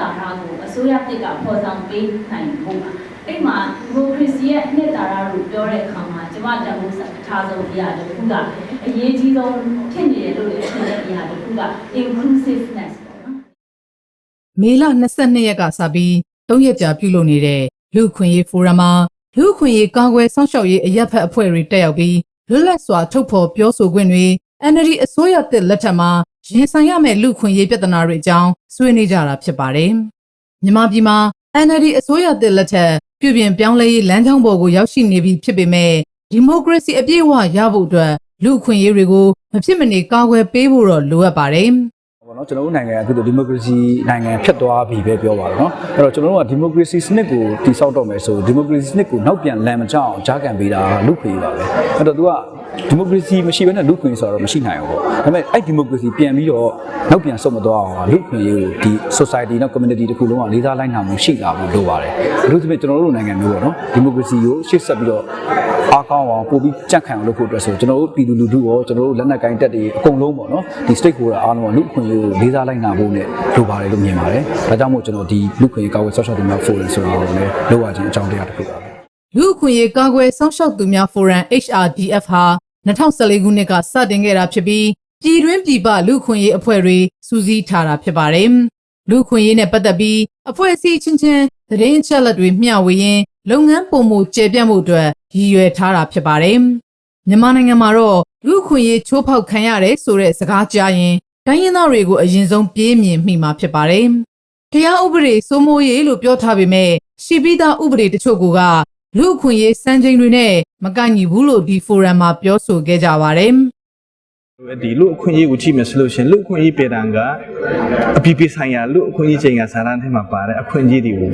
တာရကိုအစိုးရတစ်ကပေါ်ဆောင်ပေးနိုင်ဖို့ပါအဲ့မှာဒီမိုကရေစီရဲ့အနှစ်သာရကိုပြောတဲ့အခါမှာကျမတန်ဖိုးထားဆုံးအရာတစ်ခုကအရေးကြီးဆုံးဖြစ်နေတယ်လို့လည်းထင်တဲ့အရာတစ်ခုက inclusiveness ပေါ့နော်မေလ22ရက်ကစပြီး၃ရက်ကြာပြုလုပ်နေတဲ့လူ့အခွင့်အရေးဖိုရမ်မှာလူ့အခွင့်အရေးကာကွယ်စောင့်ရှောက်ရေးအရက်ဖက်အဖွဲ့တွေတက်ရောက်ပြီးလွတ်လပ်စွာထုတ်ဖော်ပြောဆိုခွင့်တွေ NLD အစိုးရတစ်လက်ထက်မှာရင်ဆိုင်ရမယ့်လူ့အခွင့်အရေးပြဿနာတွေအကြောင်းဆွေးနွေးကြတာဖြစ်ပါတယ်။မြန်မာပြည်မှာ NLD အစိုးရတစ်လက်ထက်ပြုပြင်ပြောင်းလဲရေးလမ်းကြောင်းပေါ်ကိုရောက်ရှိနေပြီဖြစ်ပေမဲ့ဒီမိုကရေစီအပြည့်အဝရဖို့အတွက်လူ့အခွင့်အရေးတွေကိုမဖြစ်မနေကာကွယ်ပေးဖို့တော့လိုအပ်ပါတယ်။ ပေါ့နော်ကျွန်တော်တို့နိုင်ငံကအခုဒီမိုကရေစီနိုင်ငံဖြစ်သွားပြီပဲပြောပါတော့နော်အဲ့တော့ကျွန်တော်တို့ကဒီမိုကရေစီစနစ်ကိုတည်ဆောက်တော့မယ်ဆိုဒီမိုကရေစီစနစ်ကိုနောက်ပြန်လမ်းမကြောင်းကြားကန်ပေးတာလူ့ခွင့်ပါပဲအဲ့တော့သူကဒီမိုကရေစီမရှိဘဲနဲ့လူ့ခွင့်ဆိုတော့မရှိနိုင်ဘူးပေါ့ဒါပေမဲ့အဲ့ဒီမိုကရေစီပြန်ပြီးတော့နောက်ပြန်ဆုတ်မသွားအောင်လူ့ခွင့်ရေးကိုဒီ society နဲ့ community တခုလုံးကလေးစားလိုက်နိုင်မှုရှိလာဖို့လိုပါတယ်အထူးသဖြင့်ကျွန်တော်တို့နိုင်ငံမျိုးပေါ့နော်ဒီမိုကရေစီကိုရှေ့ဆက်ပြီးတော့အားကောင်းအောင်ပို့ပြီးကြံ့ခိုင်အောင်လုပ်ဖို့အတွက်ဆိုကျွန်တော်တို့ပြည်သူလူထုရောကျွန်တော်တို့လက်နက်ကိုင်တပ်တွေအကုန်လုံးပေါ့နော်ဒီ stakeholder အားလုံးကလူ့ခွင့်ရေးလေးစားလိုက်နာဖို့နဲ့လိုပါတယ်လို့မြင်ပါတယ်။ဒါကြောင့်မို့ကျွန်တော်ဒီလူခွင့်ရေးကာကွယ်ဆောက်ရှောက်သူများ forum ဆိုတာကိုလည်းလုပ်ရခြင်းအကြောင်းတရားတစ်ခုပါပဲ။လူ့အခွင့်အရေးကာကွယ်စောင့်ရှောက်သူများဖိုရမ် HRDF ဟာ2014ခုနှစ်ကစတင်ခဲ့တာဖြစ်ပြီးပြည်တွင်းပြည်ပလူ့အခွင့်အရေးအဖွဲ့တွေစူးစီးထားတာဖြစ်ပါတယ်။လူ့အခွင့်အရေးနဲ့ပတ်သက်ပြီးအဖွဲ့အစည်းချင်းချင်းသတင်းအချက်အလက်တွေမျှဝေရင်းလုပ်ငန်းပုံမှုကျေပြန့်မှုအတွက်ရည်ရွယ်ထားတာဖြစ်ပါတယ်။မြန်မာနိုင်ငံမှာတော့လူ့အခွင့်အရေးချိုးဖောက်ခံရတယ်ဆိုတဲ့စကားကြားရင် တိုင်းရင်းသားတွေကိုအရင်ဆုံးပြေးမြင်မိမှာဖြစ်ပါတယ်။တရားဥပဒေစိုးမိုးရေးလို့ပြောထားပေမဲ့ရှိပြီးသားဥပဒေတချို့ကလူအခွင့်အရေးစံချိန်တွေနဲ့မကိုက်ညီဘူးလို့ဒီဖိုရမ်မှာပြောဆိုခဲ့ကြပါတယ်။ ဒီလူအခွင့်အရေးကိုကြည့်မယ်ဆိုလို့ရှိရင်လူအခွင့်အရေးပေတံကအပြည့်ပြည့်ဆိုင်ရာလူအခွင့်အရေးချိန်ကဇာတ်လမ်းထဲမှာပါတဲ့အခွင့်အရေးတွေကို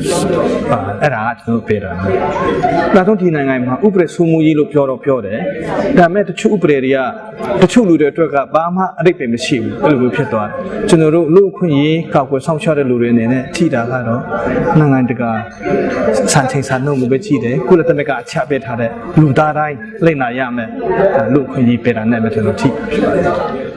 ပါအဲ့ဒါကကျွန်တော်ပေတံ။နောက်ဆုံးဒီနိုင်ငံမှာဥပဒေစိုးမိုးရေးလို့ပြောတော့ပြောတယ်။ဒါပေမဲ့တချို့ဥပဒေတွေကတချို့လူတွေအတွက်ကဘာမှအတိတ်ပဲမရှိဘူးအဲ့လိုမျိုးဖြစ်သွားတယ်။ကျွန်တော်တို့လူအခွင့်အရေးကောက်ွယ်ဆောင်ရှောက်တဲ့လူတွေအနေနဲ့ထိတာကတော့နိုင်ငံတကာစံချိန်စံနှုန်းကိုပဲကြည့်တယ်။ကုလသမဂ္ဂအချက်ပေးထားတဲ့လူသားတိုင်းလိမ့်နာရမယ်။ဒါလူအခွင့်အရေးပေတံနဲ့ပဲကျွန်တော်ထိ Bây.